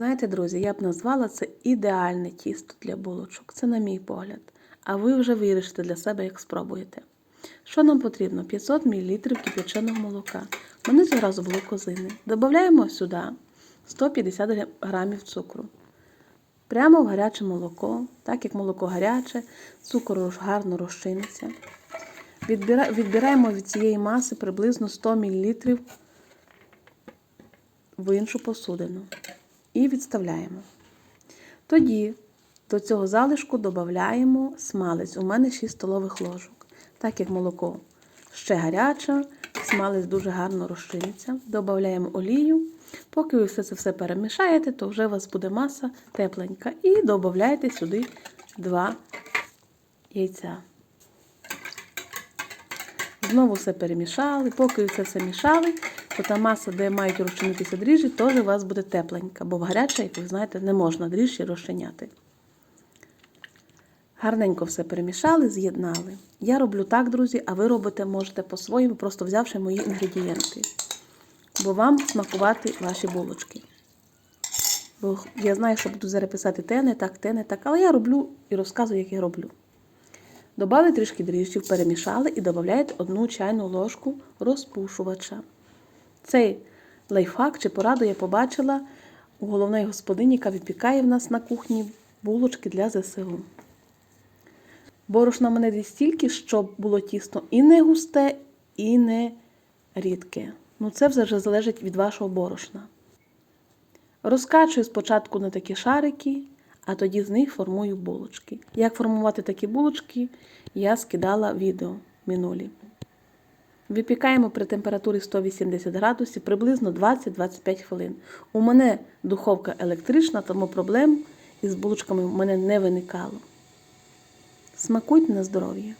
Знаєте, друзі, я б назвала це ідеальне тісто для булочок. Це на мій погляд. А ви вже вирішите для себе, як спробуєте. Що нам потрібно? 500 мл кип'яченого молока. У мене цього разу було козини. Додаємо сюди 150 г цукру. Прямо в гаряче молоко, так як молоко гаряче, цукор гарно розчиниться. Відбираємо від цієї маси приблизно 100 мл в іншу посудину і відставляємо. Тоді до цього залишку додаємо смалець. У мене 6 столових ложок. Так як молоко ще гаряче, смалець дуже гарно розчиниться. Додаємо олію. Поки ви все це все перемішаєте, то вже у вас буде маса тепленька. І додаєте сюди 2 яйця. Знову все перемішали. Поки це все мішали, то та маса, де мають розчинитися дріжджі, теж у вас буде тепленька, бо в гаряче, як ви знаєте, не можна дріжджі розчиняти. Гарненько все перемішали, з'єднали. Я роблю так, друзі, а ви робите можете по-своєму, просто взявши мої інгредієнти. Бо вам смакувати ваші булочки. Бо я знаю, що буду зараз писати те не так, те не так, але я роблю і розказую, як я роблю. Добавили трішки дріжджів, перемішали і додаєте одну чайну ложку розпушувача. Цей лайфхак чи пораду я побачила у головної господині, яка випікає в нас на кухні булочки для ЗСУ. Борошна мене десь стільки, щоб було тісто і не густе, і не рідке. Ну, це вже залежить від вашого борошна. Розкачую спочатку на такі шарики, а тоді з них формую булочки. Як формувати такі булочки, я скидала відео минулі. Випікаємо при температурі 180 градусів приблизно 20-25 хвилин. У мене духовка електрична, тому проблем із булочками в мене не виникало. Смакуйте на здоров'я!